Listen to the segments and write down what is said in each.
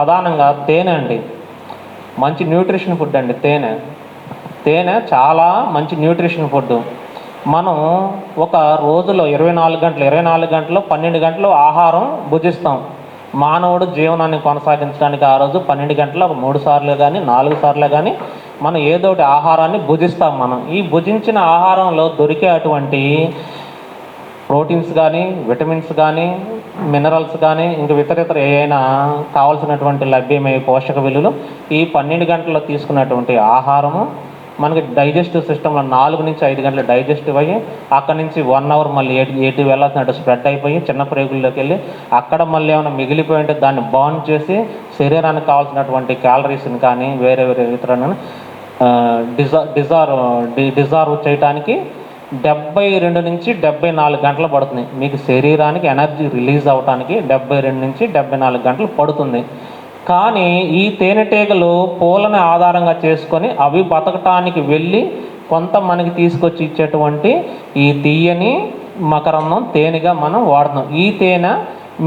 ప్రధానంగా తేనె అండి. మంచి న్యూట్రిషన్ ఫుడ్ అండి తేనె. తేనె చాలా మంచి న్యూట్రిషన్ ఫుడ్ మనం ఒక రోజులో ఇరవై నాలుగు గంటలు ఇరవై నాలుగు గంటలు పన్నెండు గంటలు ఆహారం భుజిస్తాం. మానవుడు జీవనాన్ని కొనసాగించడానికి ఆ రోజు పన్నెండు గంటలు ఒక మూడు సార్లు కానీ నాలుగు సార్లు కానీ మనం ఏదో ఒకటి ఆహారాన్ని భుజిస్తాం మనం. ఈ భుజించిన ఆహారంలో దొరికే అటువంటి ప్రోటీన్స్ కానీ విటమిన్స్ కానీ మినరల్స్ కానీ ఇంకా ఇతరితర ఏవైనా కావాల్సినటువంటి లభ్యమయ్యే పోషక విలువలు ఈ పన్నెండు గంటల్లో తీసుకున్నటువంటి ఆహారము మనకి డైజెస్టివ్ సిస్టంలో నాలుగు నుంచి ఐదు గంటలు డైజెస్టివ్ అయ్యి అక్కడ నుంచి వన్ అవర్ మళ్ళీ ఎయిట్ ఎటు వెళ్ళాల్సినట్టు స్ప్రెడ్ అయిపోయి చిన్న ప్రేగుల్లోకి వెళ్ళి అక్కడ మళ్ళీ ఏమైనా మిగిలిపోయి ఉంటే దాన్ని బాండ్ చేసి శరీరానికి కావాల్సినటువంటి క్యాలరీస్ని కానీ వేరే వేరే ఇతర డిజా డిజార్వ్ డిజార్వ్ చేయడానికి డెబ్బై రెండు నుంచి డెబ్బై నాలుగు గంటలు పడుతుంది. మీకు శరీరానికి ఎనర్జీ రిలీజ్ అవడానికి డెబ్బై రెండు నుంచి డెబ్బై నాలుగు గంటలు పడుతుంది. కానీ ఈ తేనెటీగలు పూలను ఆధారంగా చేసుకొని అవి బతకటానికి వెళ్ళి కొంత మనకి తీసుకొచ్చి ఇచ్చేటువంటి ఈ తీయని మకరందం తేనెగా మనం వాడుతున్నాం. ఈ తేనె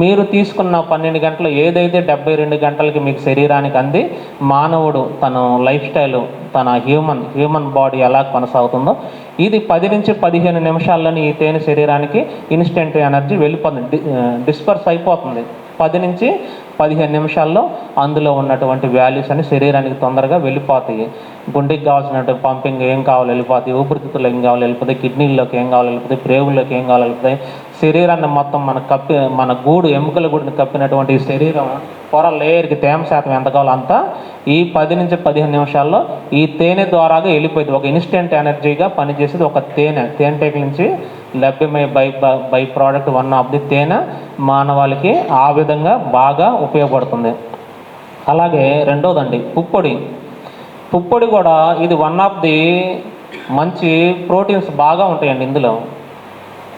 మీరు తీసుకున్న పన్నెండు గంటలు ఏదైతే డెబ్బై రెండు గంటలకి మీకు శరీరానికి అంది మానవుడు తన లైఫ్ స్టైల్ తన హ్యూమన్ హ్యూమన్ బాడీ ఎలా కొనసాగుతుందో ఇది పది నుంచి పదిహేను నిమిషాల్లోనే ఈ తేనె శరీరానికి ఇన్స్టెంట్ ఎనర్జీ వెళ్ళిపోతుంది డిస్పర్స్ అయిపోతుంది. పది నుంచి పదిహేను నిమిషాల్లో అందులో ఉన్నటువంటి వాల్యూస్ అని శరీరానికి తొందరగా వెళ్ళిపోతాయి. గుండెకి కావాల్సినటువంటి పంపింగ్ ఏం కావాలి వెళ్ళిపోతాయి ఊపిరితిత్తులు ఏం కావాలి వెళ్ళిపోతాయి కిడ్నీల్లోకి ఏం కావాలి వెళ్ళిపోతాయి ప్రేవుల్లోకి ఏం కావాలి వెళ్ళిపోతాయి శరీరాన్ని మొత్తం మన కప్పి మన గూడు ఎముకల గూడుని కప్పినటువంటి శరీరం పొర లేయర్కి తేమ శాతం ఎంత కావాలో అంతా ఈ పది నుంచి పదిహేను నిమిషాల్లో ఈ తేనె ద్వారాగా వెళ్ళిపోయింది. ఒక ఇన్స్టెంట్ ఎనర్జీగా పనిచేసేది ఒక తేనె. తేనెటీగ నుంచి లభ్యమయ్యే by byproduct one of the తేనె మానవాళికి ఆ విధంగా బాగా ఉపయోగపడుతుంది. అలాగే రెండోదండి పుప్పొడి. పుప్పొడి కూడా ఇది వన్ ఆఫ్ ది మంచి ప్రోటీన్స్ బాగా ఉంటాయండి ఇందులో.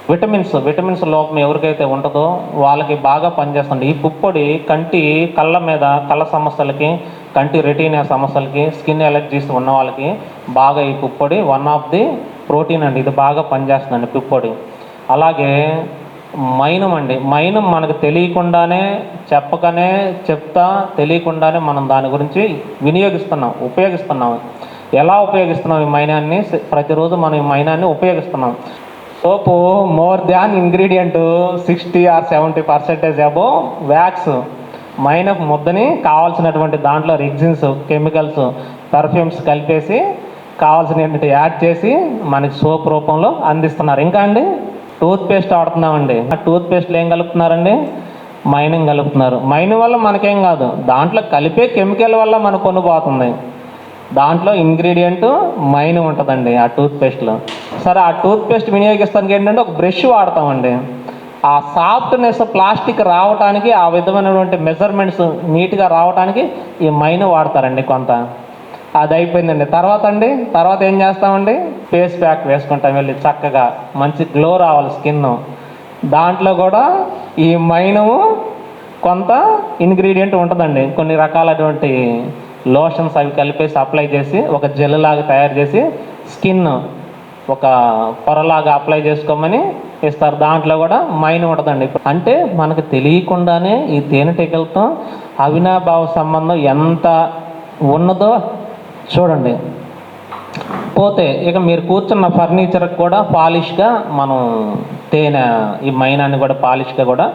విటమిన్స్ విటమిన్స్ లోపం ఎవరికైతే ఉంటుందో వాళ్ళకి బాగా పనిచేస్తుంది. ఈ పుప్పొడి కంటి కళ్ళ మీద కళ్ళ సమస్యలకి కంటి రెటీనా సమస్యలకి స్కిన్ ఎలర్జీస్ ఉన్న వాళ్ళకి బాగా ఈ పుప్పొడి వన్ ఆఫ్ ది ప్రోటీన్ అండి. ఇది బాగా పనిచేస్తుందండి పుప్పొడి. అలాగే మైనం అండి. మైనం మనకు తెలియకుండానే చెప్పకనే చెప్తా తెలియకుండానే మనం దాని గురించి వినియోగిస్తున్నాం ఉపయోగిస్తున్నాం. ఎలా ఉపయోగిస్తున్నాం ఈ మైనాన్ని? ప్రతిరోజు మనం ఈ మైనాన్ని ఉపయోగిస్తున్నాం. Soap more than ingredient sixty or seventy percentage above wax మైనపు ముద్దని కావాల్సినటువంటి దాంట్లో రిగ్జిన్స్ కెమికల్స్ పర్ఫ్యూమ్స్ కలిపేసి కావాల్సినటువంటి యాడ్ చేసి మనకి సోప్ రూపంలో అందిస్తున్నారు. ఇంకా అండి టూత్పేస్ట్ వాడుతున్నామండి. ఆ టూత్పేస్ట్లు ఏం కలుపుతున్నారండి? మైనింగ్ కలుపుతున్నారు. మైనింగ్ వల్ల మనకేం కాదు దాంట్లో కలిపే కెమికల్ వల్ల మనకు కొనుపోతుంది దాంట్లో ఇంగ్రీడియంట్ మైన్ ఉంటుందండి ఆ టూత్పేస్ట్లో సరే ఆ టూత్పేస్ట్ వినియోగిస్తానికి ఏంటంటే ఒక బ్రష్ వాడతామండి. ఆ సాఫ్ట్నెస్ ప్లాస్టిక్ రావడానికి ఆ విధమైనటువంటి మెజర్మెంట్స్ నీట్గా రావడానికి ఈ మైన్ వాడతారండి కొంత. అది అయిపోయిందండి. తర్వాత అండి తర్వాత ఏం చేస్తామండి? ఫేస్ ప్యాక్ వేసుకుంటాం వెళ్ళి చక్కగా మంచి గ్లో రావాలి స్కిన్ దాంట్లో కూడా ఈ మైనము కొంత ఇంగ్రీడియంట్ ఉంటుందండి. కొన్ని రకాలటువంటి లోషన్స్ అవి కలిపేసి అప్లై చేసి ఒక జెల్ లాగా తయారు చేసి స్కిన్ ఒక పొరలాగా అప్లై చేసుకోమని ఇస్తారు. దాంట్లో కూడా మైన్ ఉంటుందండి. అంటే మనకు తెలియకుండానే ఈ తేనెటీగలతో అవినాభావ సంబంధం ఎంత ఉన్నదో చూడండి. పోతే ఇక మీరు కూర్చున్న ఫర్నిచర్కి కూడా పాలిష్గా మనం తేనె ఈ మైనాన్ని కూడా పాలిష్గా కూడా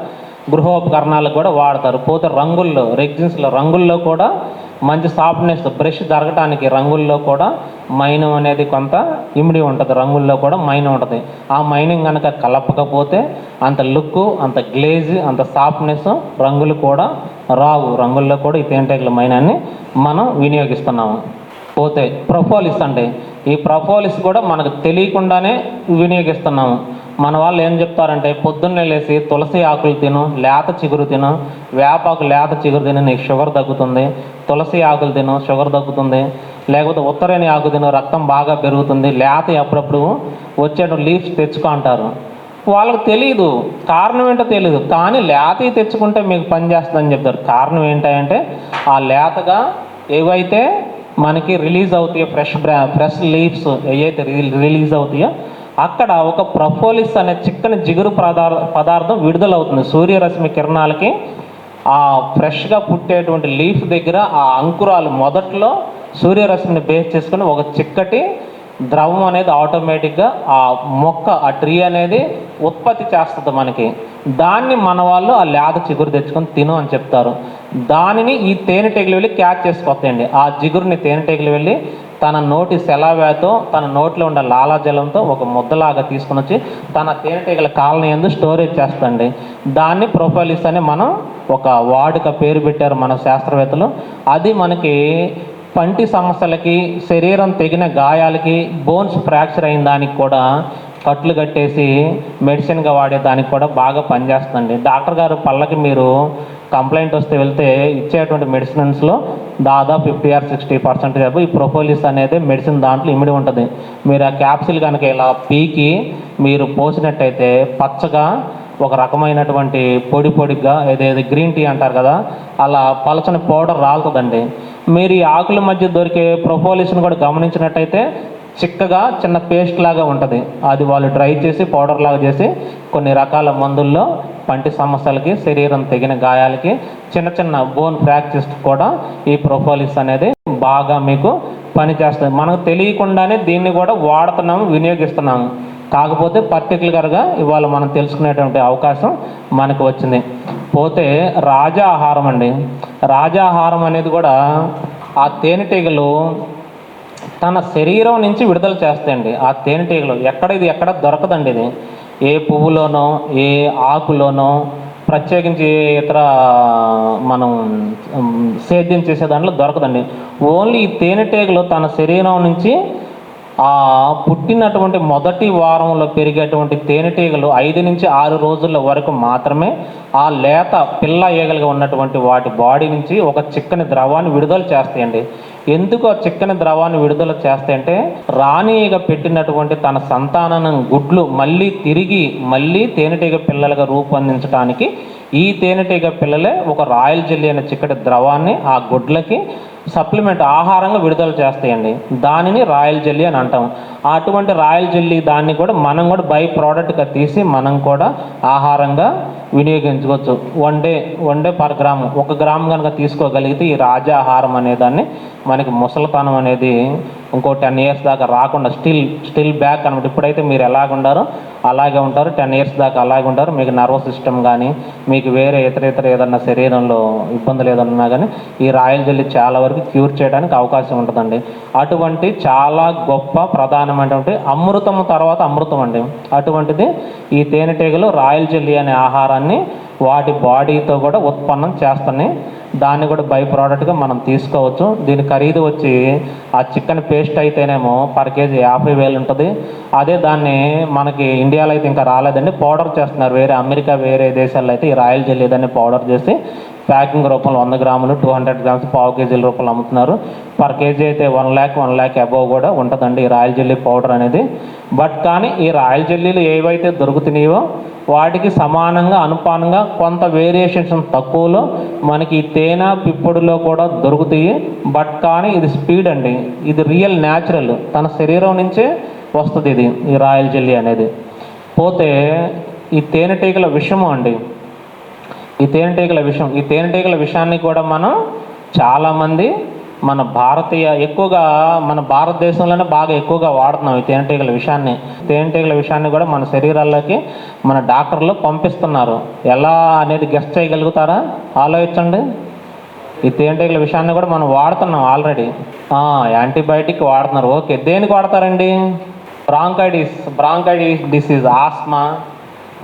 గృహోపకరణాలకు కూడా వాడతారు. పోతే రంగుల్లో రెగ్జిన్స్లో రంగుల్లో కూడా మంచి సాఫ్ట్నెస్ బ్రష్ జరగటానికి రంగుల్లో కూడా మైనం అనేది కొంత ఇమిడి ఉంటుంది. రంగుల్లో కూడా మైనం ఉంటుంది. ఆ మైనింగ్ కనుక కలపకపోతే అంత లుక్ అంత గ్లేజ్ అంత సాఫ్ట్నెస్ రంగులు కూడా రావు. రంగుల్లో కూడా ఈ తేనెటీగల మైనాన్ని మనం వినియోగిస్తున్నాము. పోతే ప్రొఫోలిస్ అంటే ఈ ప్రొఫోలిస్ కూడా మనకు తెలియకుండానే వినియోగిస్తున్నాము. మన వాళ్ళు ఏం చెప్తారంటే పొద్దున్నే లేచి తులసి ఆకులు తిను లేత చిగురు తిను వేపాకు లేత చిగురు తిను నీకు షుగర్ తగ్గుతుంది తులసి ఆకులు తిను షుగర్ తగ్గుతుంది లేకపోతే ఉత్తరేని ఆకు తిను రక్తం బాగా పెరుగుతుంది లేత అప్పుడప్పుడు వచ్చేట లీవ్స్ తెచ్చుకో అంటారు. వాళ్ళకి తెలియదు కారణం ఏంటో తెలియదు కానీ లేతవి తెచ్చుకుంటే మీకు పని చేస్తుందని చెప్తారు. కారణం ఏంటంటే ఆ లేతగా ఏవైతే మనకి రిలీజ్ అవుతాయో ఫ్రెష్ ఫ్రెష్ లీవ్స్ ఏవైతే రిలీజ్ అవుతాయో అక్కడ ఒక ప్రపోలిస్ అనే చిక్కని జిగురు పదార్ పదార్థం విడుదలవుతుంది. సూర్యరశ్మి కిరణాలకి. ఆ ఫ్రెష్గా పుట్టేటువంటి లీఫ్ దగ్గర ఆ అంకురాలు మొదట్లో సూర్యరశ్మిని బేస్ చేసుకుని ఒక చిక్కటి ద్రవం అనేది ఆటోమేటిక్గా ఆ మొక్క ఆ ట్రీ అనేది ఉత్పత్తి చేస్తుంది మనకి. దాన్ని మన వాళ్ళు ఆ లేత చిగురు తెచ్చుకొని తిను అని చెప్తారు. దానిని ఈ తేనెటీగలు వెళ్ళి క్యాచ్ చేసుకొస్తాయండి. ఆ జిగురుని తేనెటీగలు వెళ్ళి తన నోటి సెలవేతో తన నోట్లో ఉండే లాలాజలంతో ఒక ముద్దలాగా తీసుకుని వచ్చి తన తేనెటీగల కాలనీ ఎందు స్టోరేజ్ చేస్తండి దాన్ని ప్రొఫైలిస్ అని మనం ఒక వాడుక పేరు పెట్టారు మన శాస్త్రవేత్తలు. అది మనకి పంటి సమస్యలకి శరీరం తెగిన గాయాలకి బోన్స్ ఫ్రాక్చర్ అయిన దానికి కూడా కట్లు కట్టేసి మెడిసిన్గా వాడే దానికి కూడా బాగా పనిచేస్తుంది డాక్టర్ గారు పళ్ళకి మీరు కంప్లైంట్ వస్తే వెళ్తే ఇచ్చేటువంటి మెడిసిన్స్లో దాదాపు ఫిఫ్టీ ఆర్ సిక్స్టీ పర్సెంట్ ఈ ప్రొపోలిస్ అనేది మెడిసిన్ దాంట్లో ఇమిడి ఉంటుంది. మీరు ఆ క్యాప్సిల్ కనుక ఇలా పీకి మీరు పోసినట్టయితే పచ్చగా ఒక రకమైనటువంటి పొడి పొడిగా ఏదేది గ్రీన్ టీ అంటారు కదా అలా పలచని పౌడర్ రాలుతుందండి. మీరు ఈ ఆకుల మధ్య దొరికే ప్రొపోలిస్ని కూడా గమనించినట్టయితే చిక్కగా చిన్న పేస్ట్ లాగా ఉంటుంది. అది వాళ్ళు డ్రై చేసి పౌడర్ లాగా చేసి కొన్ని రకాల మందుల్లో పంటి సమస్యలకి శరీరం తెగిన గాయాలకి చిన్న చిన్న బోన్ ఫ్రాక్చర్స్ కూడా ఈ ప్రొపోలిస్ అనేది బాగా మీకు పనిచేస్తుంది మనకు తెలియకుండానే దీన్ని కూడా వాడుతున్నాము వినియోగిస్తున్నాము. కాకపోతే పర్టికులర్గా ఇవాళ మనం తెలుసుకునేటువంటి అవకాశం మనకు వచ్చింది. పోతే రాజా ఆహారం అండి. రాజా ఆహారం అనేది కూడా ఆ తేనెటీగలు తన శరీరం నుంచి విడుదల చేస్తాయండి ఆ తేనెటీగలు. ఎక్కడ ఇది ఎక్కడ దొరకదండి ఇది? ఏ పువ్వులోనో ఏ ఆకులోనో ప్రత్యేకించి ఇతర మనం సేద్యం చేసే దాంట్లో దొరకదండి. ఓన్లీ ఈ తేనెటీగలు తన శరీరం నుంచి ఆ పుట్టినటువంటి మొదటి వారంలో పెరిగేటువంటి తేనెటీగలు ఐదు నుంచి ఆరు రోజుల వరకు మాత్రమే ఆ లేత పిల్ల ఈగలుగా ఉన్నటువంటి వాటి బాడీ నుంచి ఒక చిక్కని ద్రవాన్ని విడుదల చేస్తాయండి. ఎందుకు ఆ చిక్కని ద్రవాన్ని విడుదల చేస్తే అంటే ఈగ పెట్టినటువంటి తన సంతానం గుడ్లు మళ్ళీ తిరిగి మళ్ళీ తేనెటీగ పిల్లలుగా రూపొందించడానికి ఈ తేనెటీగ పిల్లలే ఒక రాయల్ జెల్లీ అనే చిక్కటి ద్రవాన్ని ఆ గుడ్లకి సప్లిమెంట్ ఆహారంగా విడుదల చేస్తాయండి. దానిని రాయల్ జెల్లీ అని అంటాం. అటువంటి రాయల్ జెల్లీ దాన్ని కూడా మనం కూడా బై ప్రోడక్ట్గా తీసి మనం కూడా ఆహారంగా వినియోగించుకోవచ్చు. One day one day per gram. ఒక గ్రామ్ కనుక తీసుకోగలిగితే ఈ రాజా ఆహారం అనేదాన్ని మనకి ముసలితనం అనేది ఇంకో టెన్ ఇయర్స్ దాకా రాకుండా స్టిల్ స్టిల్ బ్యాక్ అనమాట ఇప్పుడైతే మీరు ఎలాగ ఉండారో అలాగే ఉంటారు. టెన్ ఇయర్స్ దాకా అలాగే ఉంటారు. మీకు నర్వస్ సిస్టమ్ కానీ మీకు వేరే ఇతర ఇతర ఏదన్నా శరీరంలో ఇబ్బందులు ఏదన్నా కానీ ఈ రాయల్ జెల్లీ చాలా వరకు క్యూర్ చేయడానికి అవకాశం ఉంటుందండి. అటువంటి చాలా గొప్ప ప్రధానమైనటువంటి అమృతం తర్వాత అమృతం అండి. అటువంటిది ఈ తేనెటీగలు రాయల్ జెల్లీ అనే ఆహారాన్ని వాటి బాడీతో కూడా ఉత్పన్నం చేస్తున్నాయి. దాన్ని కూడా బై ప్రోడక్ట్గా మనం తీసుకోవచ్చు. దీని ఖరీదు వచ్చి ఆ చికెన్ పేస్ట్ అయితేనేమో పర్ కేజీ యాభై వేలు ఉంటుంది. అదే దాన్ని మనకి ఇండియాలో అయితే ఇంకా రాలేదండి. పౌడర్ చేస్తున్నారు. వేరే అమెరికా వేరే దేశాల్లో అయితే ఈ రాయల్ జెల్లీ దాన్ని పౌడర్ చేసి ప్యాకింగ్ రూపంలో వంద గ్రాములు టూ హండ్రెడ్ గ్రామ్స్ పావు కేజీల రూపంలో అమ్ముతున్నారు. పర్ కేజీ అయితే one lakh one lakh above కూడా ఉంటుందండి ఈ రాయల్ జెల్లీ పౌడర్ అనేది. బట్ కానీ ఈ రాయల్ జెల్లీలు ఏవైతే దొరుకుతున్నాయో వాటికి సమానంగా అనుపానంగా కొంత వేరియేషన్స్ తక్కువలో మనకి ఈ తేనె పిప్పుడులో కూడా దొరుకుతాయి. బట్ కానీ ఇది స్పీడ్ అండి. ఇది రియల్ న్యాచురల్. తన శరీరం నుంచే వస్తుంది ఇది ఈ రాయల్ జెల్లీ అనేది. పోతే ఈ తేనెటీగల విషము అండి. ఈ తేనెటీగల విషయం ఈ తేనెటీగల విషయాన్ని కూడా మనం చాలామంది మన భారతీయ ఎక్కువగా మన భారతదేశంలోనే బాగా ఎక్కువగా వాడుతున్నాం ఈ తేనెటీగల విషయాన్ని. తేనెటీగల విషయాన్ని కూడా మన శరీరాల్లోకి మన డాక్టర్లు పంపిస్తున్నారు. ఎలా అనేది గెస్ట్ చేయగలుగుతారా? ఆలోచించండి. ఈ తేనెటీగల విషయాన్ని కూడా మనం వాడుతున్నాం ఆల్రెడీ యాంటీబయాటిక్ వాడుతున్నారు. ఓకే దేనికి వాడతారండి? Bronchitis bronchitis disease asthma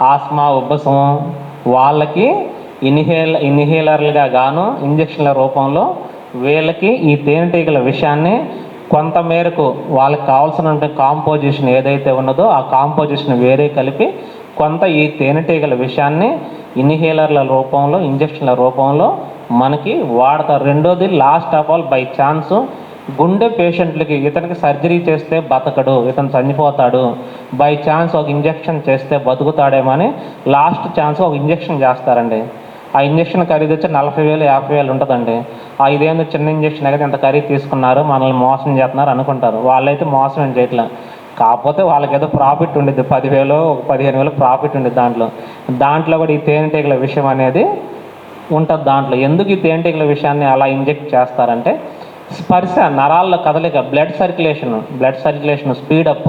asthma ఉబ్బసం. వాళ్ళకి ఇన్హేల్ ఇన్హేలర్లుగా గాను ఇంజక్షన్ల రూపంలో వీళ్ళకి ఈ తేనెటీగల విషయాన్ని కొంత మేరకు వాళ్ళకి కావాల్సిన కాంపోజిషన్ ఏదైతే ఉన్నదో ఆ కాంపోజిషన్ వేరే కలిపి కొంత ఈ తేనెటీగల విషయాన్ని ఇన్హేలర్ల రూపంలో ఇంజక్షన్ల రూపంలో మనకి వాడతారు. రెండోది last of all by chance గుండె పేషెంట్లకి ఇతనికి సర్జరీ చేస్తే బతకడు ఇతను చనిపోతాడు. బై ఛాన్స్ ఒక ఇంజెక్షన్ చేస్తే బతుకుతాడేమో అని లాస్ట్ ఛాన్స్ ఒక ఇంజెక్షన్ చేస్తారండి. ఆ ఇంజక్షన్ ఖరీదు వచ్చి నలభై వేలు యాభై వేలు ఉంటుందండి. ఆ ఇదేందో చిన్న ఇంజక్షన్ అయితే ఇంత ఖరీదు తీసుకున్నారు మనల్ని మోసం చేస్తున్నారు అనుకుంటారు. వాళ్ళైతే మోసం ఏం చేయట్లేదు కాకపోతే వాళ్ళకి ఏదో ప్రాఫిట్ ఉండేది పదివేలు ఒక పదిహేను వేలు ప్రాఫిట్ ఉండేది దాంట్లో. దాంట్లో కూడా ఈ తేనెటీగల విషయం అనేది ఉంటుంది దాంట్లో. ఎందుకు ఈ తేనెటీగల విషయాన్ని అలా ఇంజెక్ట్ చేస్తారంటే స్పర్శ నరాల్లో కదలిక blood circulation blood circulation speed up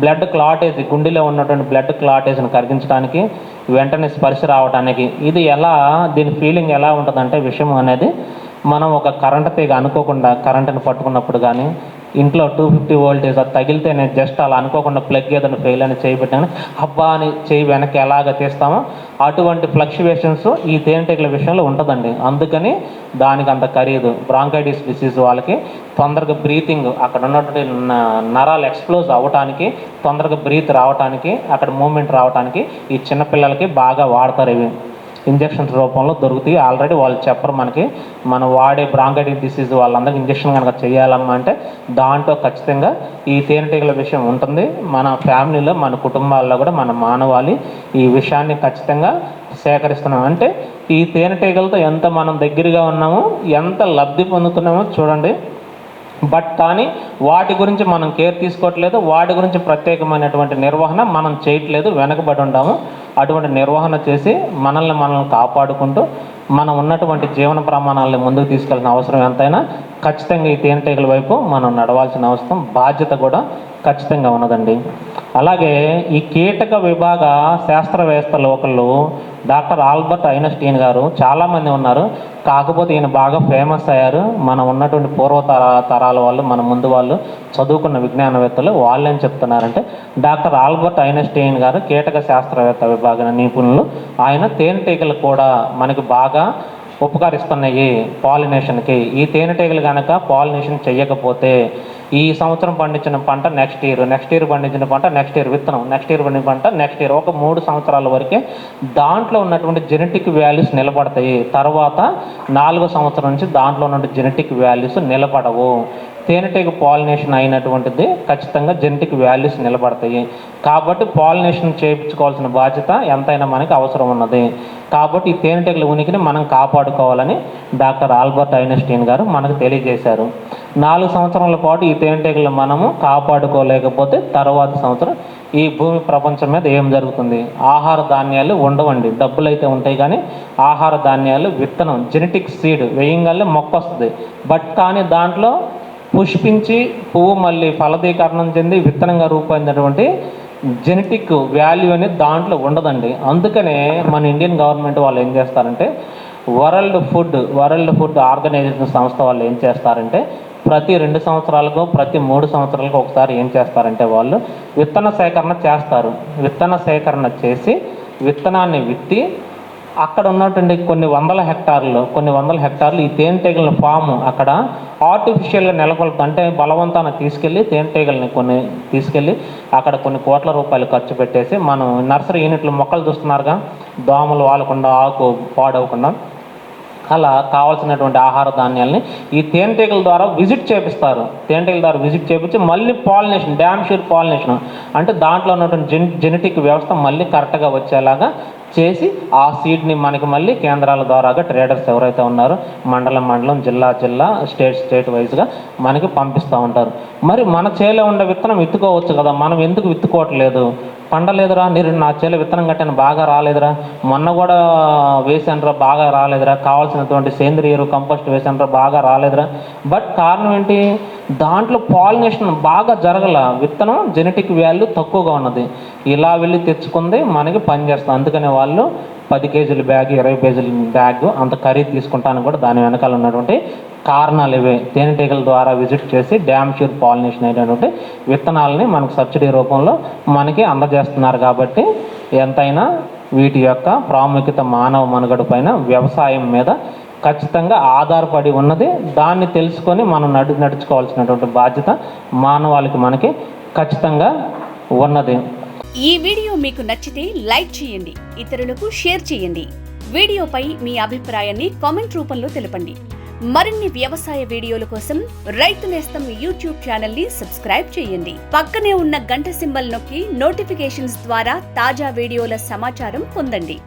blood clottage గుండెలో ఉన్నటువంటి బ్లడ్ క్లాటేజ్ను కరిగించడానికి వెంటనే స్పర్శ రావడానికి ఇది ఎలా దీని ఫీలింగ్ ఎలా ఉంటుందంటే విషయం అనేది మనం ఒక కరెంట్ తీగ అనుకోకుండా కరెంటుని పట్టుకున్నప్పుడు కానీ ఇంట్లో టూ ఫిఫ్టీ వోల్టేజ్ అది తగిలితేనే జస్ట్ అలా అనుకోకుండా ప్లగ్ ఏదైనా ఫెయిల్ అని చేయి పెట్టాను అబ్బా అని చేయి వెనక్కి ఎలాగ తీస్తామో అటువంటి ఫ్లక్చువేషన్స్ ఈ తేనెటీగల విషయంలో ఉంటుందండి. అందుకని దానికి అంత ఖరీదు. బ్రాంకైటిస్ డిసీజ్ వాళ్ళకి తొందరగా బ్రీతింగ్ అక్కడ ఉన్నటువంటి న- నరాలు ఎక్స్ప్లోజ్ అవ్వటానికి తొందరగా బ్రీత్ రావటానికి అక్కడ మూమెంట్ రావటానికి ఈ చిన్నపిల్లలకి బాగా వాడతారు ఇవి. ఇంజక్షన్స్ రూపంలో దొరుకుతాయి. ఆల్రెడీ వాళ్ళు చెప్పరు మనకి మనం వాడే బ్రాంకైటిస్ డిసీజ్ వాళ్ళందరికీ ఇంజక్షన్ కనుక చేయాలమ్మా అంటే దాంట్లో ఖచ్చితంగా ఈ తేనెటీగల విషయం ఉంటుంది. మన ఫ్యామిలీలో మన కుటుంబాల్లో కూడా మన మానవాళి ఈ విషయాన్ని ఖచ్చితంగా సేకరిస్తున్నాం. అంటే ఈ తేనెటీగలతో ఎంత మనం దగ్గరగా ఉన్నామో ఎంత లబ్ధి పొందుతున్నామో చూడండి. బట్ కానీ వాటి గురించి మనం కేర్ తీసుకోవట్లేదు. వాటి గురించి ప్రత్యేకమైనటువంటి నిర్వహణ మనం చేయట్లేదు వెనకబడి ఉంటాము. అటువంటి నిర్వహణ చేసి మనల్ని మనల్ని కాపాడుకుంటూ మనం ఉన్నటువంటి జీవన ప్రమాణాలను ముందుకు తీసుకెళ్ళిన అవసరం ఎంతైనా ఖచ్చితంగా ఈ తేనెటీగల వైపు మనం నడవాల్సిన అవసరం బాధ్యత కూడా ఖచ్చితంగా ఉన్నదండి. అలాగే ఈ కీటక విభాగ శాస్త్రవేత్తలు ఒకళ్ళు డాక్టర్ ఆల్బర్ట్ ఐనస్టీన్ గారు చాలామంది ఉన్నారు. కాకపోతే ఈయన బాగా ఫేమస్ అయ్యారు. మనం ఉన్నటువంటి పూర్వ తర తరాల వాళ్ళు మన ముందు వాళ్ళు చదువుకున్న విజ్ఞానవేత్తలు వాళ్ళు ఏం చెప్తున్నారంటే డాక్టర్ ఆల్బర్ట్ ఐనస్టీన్ గారు కీటక శాస్త్రవేత్త విభాగ నిపుణులు. ఆయన తేనెటీగలు కూడా మనకి బాగా ఉపకరిస్తున్నాయి పాలినేషన్కి. ఈ తేనెటీగలు కనుక పాలినేషన్ చేయకపోతే ఈ సంవత్సరం పండించిన పంట నెక్స్ట్ ఇయర్ నెక్స్ట్ ఇయర్ పండించిన పంట నెక్స్ట్ ఇయర్ విత్తనం నెక్స్ట్ ఇయర్ పండిన పంట నెక్స్ట్ ఇయర్ ఒక మూడు సంవత్సరాల వరకే దాంట్లో ఉన్నటువంటి జెనెటిక్ వాల్యూస్ నిలబడతాయి. తర్వాత నాలుగో సంవత్సరం నుంచి దాంట్లో ఉన్నటువంటి జెనెటిక్ వాల్యూస్ నిలబడవు. తేనెటీగ పాలినేషన్ అయినటువంటిది ఖచ్చితంగా జెనెటిక్ వాల్యూస్ నిలబడతాయి. కాబట్టి పాలినేషన్ చేయించుకోవాల్సిన బాధ్యత ఎంతైనా మనకి అవసరం ఉన్నది. కాబట్టి ఈ తేనెటీగల ఉనికిని మనం కాపాడుకోవాలని డాక్టర్ ఆల్బర్ట్ ఐనస్టీన్ గారు మనకు తెలియజేశారు. నాలుగు సంవత్సరాల పాటు ఈ తేనెటీగలు మనము కాపాడుకోలేకపోతే తర్వాత సంవత్సరం ఈ భూమి ప్రపంచం మీద ఏం జరుగుతుంది? ఆహార ధాన్యాలు ఉండవండి. డబ్బులు అయితే ఉంటాయి కానీ ఆహార ధాన్యాలు విత్తనం జెనెటిక్ సీడ్ వేయంగానే మొక్క వస్తుంది. బట్ కానీ దాంట్లో పుష్పించి పువ్వు మళ్ళీ ఫలదీకరణం చెంది విత్తనంగా రూపొందినటువంటి జెనెటిక్ వాల్యూ అనేది దాంట్లో ఉండదండి. అందుకనే మన ఇండియన్ గవర్నమెంట్ వాళ్ళు ఏం చేస్తారంటే world food world food organisation సంస్థ వాళ్ళు ఏం చేస్తారంటే ప్రతి రెండు సంవత్సరాలకు ప్రతి మూడు సంవత్సరాలకు ఒకసారి ఏం చేస్తారంటే వాళ్ళు విత్తన సేకరణ చేస్తారు. విత్తన సేకరణ చేసి విత్తనాన్ని విత్తి అక్కడ ఉన్నటువంటి కొన్ని వందల హెక్టార్లు కొన్ని వందల హెక్టార్లు ఈ తేనెటీగల ఫామ్ అక్కడ ఆర్టిఫిషియల్గా నెలకొల్పు అంటే బలవంతాన తీసుకెళ్ళి తేనెటీగల్ని కొన్ని తీసుకెళ్ళి అక్కడ కొన్ని కోట్ల రూపాయలు ఖర్చు పెట్టేసి మనం నర్సరీ యూనిట్లు మొక్కలు చూస్తున్నారుగా దోమలు వాలకుండా ఆకు పాడవకుండా అలా కావాల్సినటువంటి ఆహార ధాన్యాల్ని ఈ తేనెటీగల ద్వారా విజిట్ చేపిస్తారు. తేనెటీగల ద్వారా విజిట్ చేపించి మళ్ళీ పాలినేషన్ డ్యామ్ షూర్ పాలినేషన్ అంటే దాంట్లో ఉన్నటువంటి జెన్ జెనెటిక్ వ్యవస్థ మళ్ళీ కరెక్ట్గా వచ్చేలాగా చేసి ఆ సీడ్ని మనకి మళ్ళీ కేంద్రాల ద్వారాగా ట్రేడర్స్ ఎవరైతే ఉన్నారో మండలం మండలం జిల్లా జిల్లా స్టేట్ స్టేట్ వైజ్గా మనకి పంపిస్తూ ఉంటారు. మరి మన చేలో ఉండే విత్తనం విత్తుకోవచ్చు కదా మనం ఎందుకు విత్తుకోవట్లేదు? పండలేదురా నేను నా చేలో విత్తనం కట్టాను బాగా రాలేదురా. మొన్న కూడా వేసానురా బాగా రాలేదురా. కావాల్సినటువంటి సేంద్రియ ఎరువు కంపోస్ట్ వేసానురా బాగా రాలేదురా. బట్ కారణం ఏంటి? దాంట్లో పాలినేషన్ బాగా జరగల విత్తనం జెనెటిక్ వాల్యూ తక్కువగా ఉన్నది. ఇలా వెళ్ళి తెచ్చుకుంది మనకి పనిచేస్తుంది అందుకనే వాళ్ళు పది కేజీల బ్యాగ్ ఇరవై కేజీల బ్యాగ్ అంత ఖరీదు తీసుకుంటాను కూడా దాని వెనకాల ఉన్నటువంటి కారణాలు ఇవే. తేనెటీగల ద్వారా విజిట్ చేసి డ్యామ్ షూర్ పాలినేషన్ అయినటువంటి విత్తనాలని మనకు సబ్సిడీ రూపంలో మనకి అందజేస్తున్నారు కాబట్టి ఎంతైనా వీటి యొక్క ప్రాముఖ్యత మానవ మనుగడ పైన వ్యవసాయం మీద ఖచ్చితంగా ఆధారపడి ఉన్నది. దాన్ని తెలుసుకొని మనం నడు నడుచుకోవాల్సినటువంటి బాధ్యత మానవాళికి మనకి ఖచ్చితంగా ఉన్నది. ఈ వీడియో మీకు నచ్చితే లైక్ చేయండి ఇతరులకు షేర్ చేయండి. వీడియోపై మీ అభిప్రాయాన్ని కామెంట్ రూపంలో తెలపండి. మరిన్ని వ్యవసాయ వీడియోల కోసం రైతు నేస్తం యూట్యూబ్ ఛానల్ని సబ్స్క్రైబ్ చేయండి. పక్కనే ఉన్న గంట సింబల్ నొక్కి నోటిఫికేషన్స్ ద్వారా తాజా వీడియోల సమాచారం పొందండి.